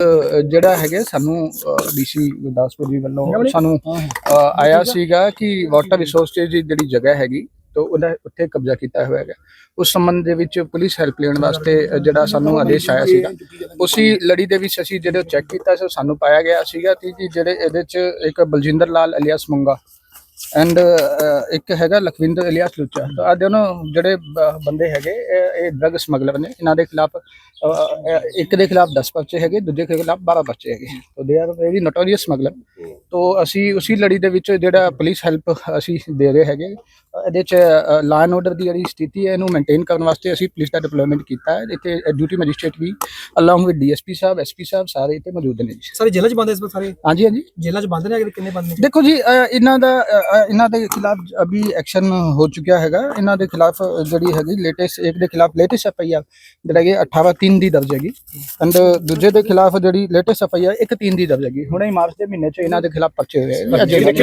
ਜਿਹੜਾ ਹੈਗਾ ਸਾਨੂੰ ਡੀਸੀ ਗੁਰਦਾਸਪੁਰ ਜੀ ਵੱਲੋਂ ਸਾਨੂੰ ਆਇਆ ਸੀਗਾ ਕਿ ਵਾਟਰ ਰਿਸੋਰਸਜ਼ ਦੀ ਜਿਹੜੀ ਜਗ੍ਹਾ ਹੈਗੀ ਤੋਂ ਉਹਦਾ ਉੱਥੇ ਕਬਜ਼ਾ ਕੀਤਾ ਹੋਇਆ ਹੈਗਾ। ਉਸ ਸੰਬੰਧ ਦੇ ਵਿੱਚ ਪੁਲਿਸ ਹੈਲਪ ਲੈਣ ਵਾਸਤੇ ਜਿਹੜਾ ਸਾਨੂੰ ਆਦੇਸ਼ ਆਇਆ ਸੀਗਾ ਉਸੇ ਲੜੀ ਦੇ ਵਿੱਚ ਅਸੀਂ ਜਦੋਂ ਚੈੱਕ ਕੀਤਾ ਸੋ ਸਾਨੂੰ ਪਾਇਆ ਗਿਆ ਸੀਗਾ ਕਿ ਜਿਹੜੇ ਇਹਦੇ ਚ ਇੱਕ ਬਲਜਿੰਦਰ ਲਾਲ ਅਲੀਆਸ ਮੁੰਗਾ ਐਂਡ ਇੱਕ ਹੈਗਾ ਲਖਵਿੰਦਰ ਇਲੀਆਸ ਲੁੱਚਾ। ਤਾਂ ਆ ਦੋਨੋਂ ਜਿਹੜੇ ਬੰਦੇ ਹੈਗੇ ਇਹ- ਡਰਗ ਸਮਗਲਰ ਨੇ। ਇਹਨਾਂ ਦੇ ਖਿਲਾਫ ਇੱਕ ਦੇ ਖਿਲਾਫ 10 ਪਰਚੇ ਹੈਗੇ ਦੂਜੇ ਦੇ ਖਿਲਾਫ 12 ਪਰਚੇ ਹੈਗੇ। ਤਾਂ they are very notorious smuggler ਤੋਂ ਅਸੀਂ ਉਸੇ ਲੜੀ ਦੇ ਵਿੱਚ ਜਿਹੜਾ ਪੁਲਿਸ ਹੈਲਪ ਅਸੀਂ ਦੇ ਰਹੇ ਹੈਗੇ ਇਹਦੇ ਚ ਲਾਅ ਐਂਡ ਆਰਡਰ ਦੀ ਜਿਹੜੀ ਸਥਿਤੀ ਹੈ ਇਹਨੂੰ ਮੇਨਟੇਨ ਕਰਨ ਵਾਸਤੇ ਅਸੀਂ ਪੁਲਿਸ ਦਾ ਡਿਪਲੋਇਮੈਂਟ ਕੀਤਾ ਹੈ। ਇੱਥੇ duty magistrate we along with DSP sahib SP sahib ਸਾਰੇ ਇੱਥੇ ਮੌਜੂਦ ਨੇ ਜੀ। ਸਾਰੇ ਜੇਲ੍ਹਾਂ 'ਚ ਬੰਦ ਇਸ ਵਾਰ ਸਾਰੇ? ਹਾਂਜੀ ਹਾਂਜੀ। ਜੇਲ੍ਹਾਂ 'ਚ ਬੰਦ ਨੇ ਕਿੰਨੇ ਬੰਦ ਦੇਖੋ ਜੀ ਇਹਨਾਂ ਦਾ ਇਹਨਾਂ ਦੇ ਖਿਲਾਫ ਅਭੀ ਐਕਸ਼ਨ ਹੋ ਚੁੱਕਿਆ ਹੈਗਾ। ਇਹਨਾਂ ਦੇ ਖਿਲਾਫ ਜਿਹੜੀ ਹੈਗੀ ਲੇਟੈਸਟ ਇੱਕ ਦੇ ਖਿਲਾਫ ਲੇਟੈਸਟ ਐਫਆਈਆਰ ਜਿਹੜਾ ਕਿ 18 3 ਦੀ ਦਰਜ ਹੈਗੀ। ਐਂਡ ਦੂਜੇ ਦੇ ਖਿਲਾਫ ਜਿਹੜੀ ਲੇਟੈਸਟ ਐਫਆਈਆਰ ਇੱਕ 3 ਦੀ ਦਰਜ ਹੈਗੀ। ਹੁਣੇ ਮਾਰਚ ਦੇ ਮਹੀਨੇ 'ਚ ਇਹਨਾਂ ਦੇ ਖਿਲਾਫ ਪਰਚੇ ਹੋਏ ਲੋਕਾਂ ਦੇ ਖਿਲਾਫ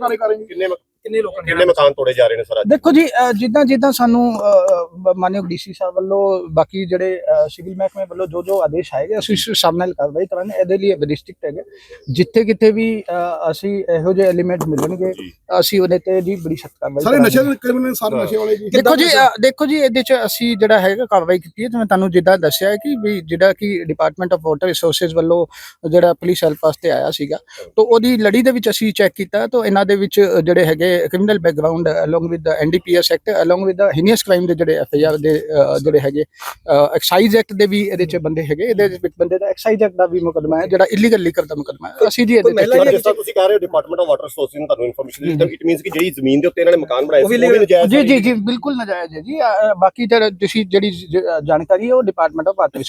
ਕਾਰਵਾਈ ਕਿੰਨੇ ਕਿੰਨੇ ਲੋਕਾਂ ਨੇ ਕਿੰਨੇ ਮਕਾਨ ਤੋੜੇ ਜਾ ਰਹੇ ਨੇ ਸਰ ਅੱਜ? ਦੇਖੋ ਜੀ ਜਿੱਦਾਂ ਜਿੱਦਾਂ ਸਾਨੂੰ ਮਾਨਯੋਗ ਡੀਸੀ ਸਾਹਿਬ ਵੱਲੋਂ ਬਾਕੀ ਜਿਹੜੇ ਸਿਵਲ ਮਹਿਕਮੇ ਵੱਲੋਂ ਜੋ ਜੋ ਆਦੇਸ਼ ਆਏਗੇ ਅਸੀਂ ਉਸ ਹਿਸਾਬ ਨਾਲ ਕਾਰਵਾਈ ਕਰਾਂਗੇ। ਇਹਦੇ ਲਈ ਡਿਸਟ੍ਰਿਕਟ ਹੈਗੇ। ਜਿੱਥੇ ਕਿਤੇ ਵੀ ਅਸੀਂ ਇਹੋ ਜਿਹੇ ਐਲੀਮੈਂਟ ਮਿਲਣਗੇ ਅਸੀਂ ਉਹਦੇ ਤੇ ਜੀ ਬੜੀ ਸਖਤ ਕਾਰਵਾਈ ਸਾਰੇ। ਨਸ਼ੇ ਦੇ ਕ੍ਰਿਮੀਨਲ ਸਾਰੇ ਨਸ਼ੇ ਵਾਲੇ ਜੀ। ਦੇਖੋ ਜੀ ਦੇਖੋ ਜੀ ਇਹਦੇ ਚ ਅਸੀਂ ਜਿਹੜਾ ਹੈਗਾ ਕਾਰਵਾਈ ਕੀਤੀ ਹੈ। ਤੇ ਮੈਂ ਤੁਹਾਨੂੰ ਜਿੱਦਾਂ ਦੱਸਿਆ ਹੈ ਕਿ ਵੀ ਜਿਹੜਾ ਕਿ ਡਿਪਾਰਟਮੈਂਟ ਆਫ ਵਾਟਰ ਰਿਸੋਰਸਸ ਵੱਲੋਂ ਜਿਹੜਾ ਪੁਲਿਸ ਹੈਲਪ ਵਾਸਤੇ ਆਇਆ ਸੀਗਾ। ਤੋਂ ਉਹਦੀ ਲੜੀ ਦੇ ਵਿੱਚ ਅਸੀਂ ਚੈੱਕ ਕੀਤਾ ਤਾਂ ਇਹਨਾਂ ਦੇ ਵਿੱਚ ਜਿਹੜੇ ਹੈਗੇ ਕ੍ਰਿਮੀਨਲ ਬੈਕਗ੍ਰਾਉਂਡ ਅਲੋਂਗ ਵਿਦ ਦਾ ਐਨਡੀਪੀਐਸ ਐਕਟ ਅਲੋਂਗ ਵਿਦ ਦਾ ਹੀਨੀਅਸ ਕ੍ਰਾਈਮ ਦੇ ਜਿਹੜੇ ਐਫਆਈਆਰ ਦੇ ਜਿਹੜੇ ਹੈਗੇ ਐਕਸਾਈਜ਼ ਐਕਟ ਦੇ ਵੀ ਇਹਦੇ ਚ ਬੰਦੇ ਹੈਗੇ ਇਹਦੇ ਵਿੱਚ ਬੰਦੇ ਦਾ ਐਕਸਾਈਜ਼ ਐਕਟ ਦਾ ਵੀ ਮੁਕਦਮਾ ਹੈ ਜਿਹੜਾ ਇਲੀਗਲ ਲੀਕਰ ਦਾ ਮੁਕਦਮਾ ਹੈ। ਅਸੀਂ ਜੀ ਇਹਦੇ ਤੇ ਜਿਸ ਤਰ੍ਹਾਂ ਤੁਸੀਂ ਕਹਿ ਰਹੇ ਹੋ ਡਿਪਾਰਟਮੈਂਟ ਆਫ ਵਾਟਰ ਰਿਸੋਰਸਿਸ ਨੇ ਤੁਹਾਨੂੰ ਇਨਫੋਰਮੇਸ਼ਨ ਦਿੱਤੀ ਇਟ ਮੀਨਸ ਕਿ ਜਿਹੜੀ ਜ਼ਮੀਨ ਦੇ ਉੱਤੇ ਇਹਨਾਂ ਨੇ ਮਕਾਨ ਬਣਾਏ ਸੀ ਉਹ ਵੀ ਨਜਾਇਜ਼ ਜੀ ਜੀ ਜੀ ਬਿਲਕੁਲ ਨਜਾਇਜ਼ ਹੈ ਜੀ। ਬਾਕੀ ਤਾਂ ਤੁਸੀਂ ਜਿਹੜੀ ਜਾਣਕਾਰੀ ਹੈ ਉਹ ਡਿਪਾਰਟਮੈਂਟ ਆਫ ਵਾਟਰ